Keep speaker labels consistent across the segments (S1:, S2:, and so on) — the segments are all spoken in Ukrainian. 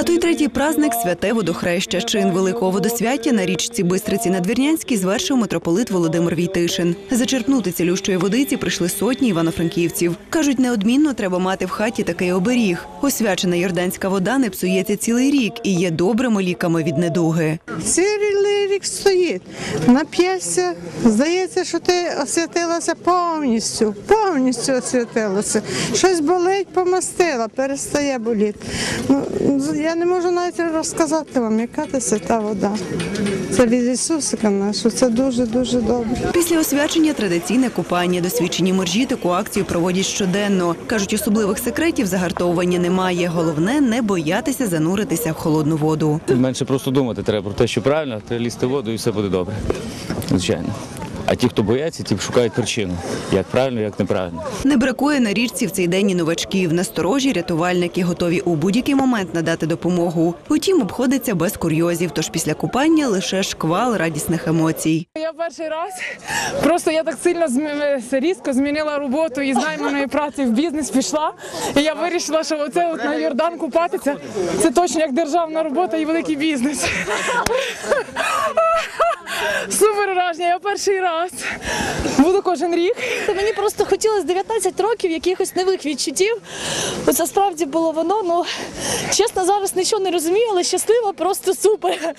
S1: А той третій праздник святе водохреща. Чин великого водосвяття на річці Бистриці Надвірнянській звершив митрополит Володимир Війтишин. Зачерпнути цілющої водиці прийшли сотні івано-франківців. кажуть, неодмінно треба мати в хаті такий оберіг. Освячена йорданська вода не псується цілий рік і є добрими ліками від недуги.
S2: Цілий рік стоїть, нап'єшся, здається, що ти освятилася повністю, повністю освятилася. Щось болить, помастила, перестає боліти. Ну, не можу навіть розказати вам, яка це свята вода. Це від Ісусика нашого, це дуже-дуже добре.
S1: Після освячення традиційне купання. Досвідчені моржі таку акцію проводять щоденно. кажуть, особливих секретів загартовування немає. Головне не боятися зануритися в холодну воду.
S3: Менше просто думати треба про те, що правильно, треба лізти в воду і все буде добре. Звичайно. А ті, хто бояться, ті шукають причину, як правильно, як неправильно.
S1: Не бракує на річці в цей день і новачків. Насторожі рятувальники готові у будь-який момент надати допомогу. Утім, обходиться без курйозів. Тож після купання лише шквал радісних емоцій.
S4: Я перший раз просто я так сильно змі- різко змінила роботу і з найманої праці в бізнес пішла. І я вирішила, що оце от на Йордан купатися це точно як державна робота і великий бізнес. Супер враження, я перший раз. Буду кожен рік.
S5: Та Мені просто хотілося 19 років якихось нових відчуттів. Оце справді було воно. Ну чесно, зараз нічого не розумію, але щаслива, просто супер.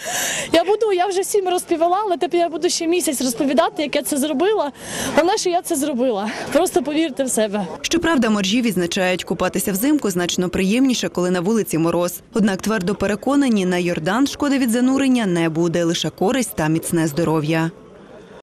S5: Я буду, я вже всім розповіла, але тепер я буду ще місяць розповідати, як я це зробила. Головне, що я це зробила. Просто повірте в себе.
S1: Щоправда, моржі відзначають, купатися взимку значно приємніше, коли на вулиці мороз. Однак твердо переконані, на Йордан шкоди від занурення не буде, лише користь та міцне здоров'я.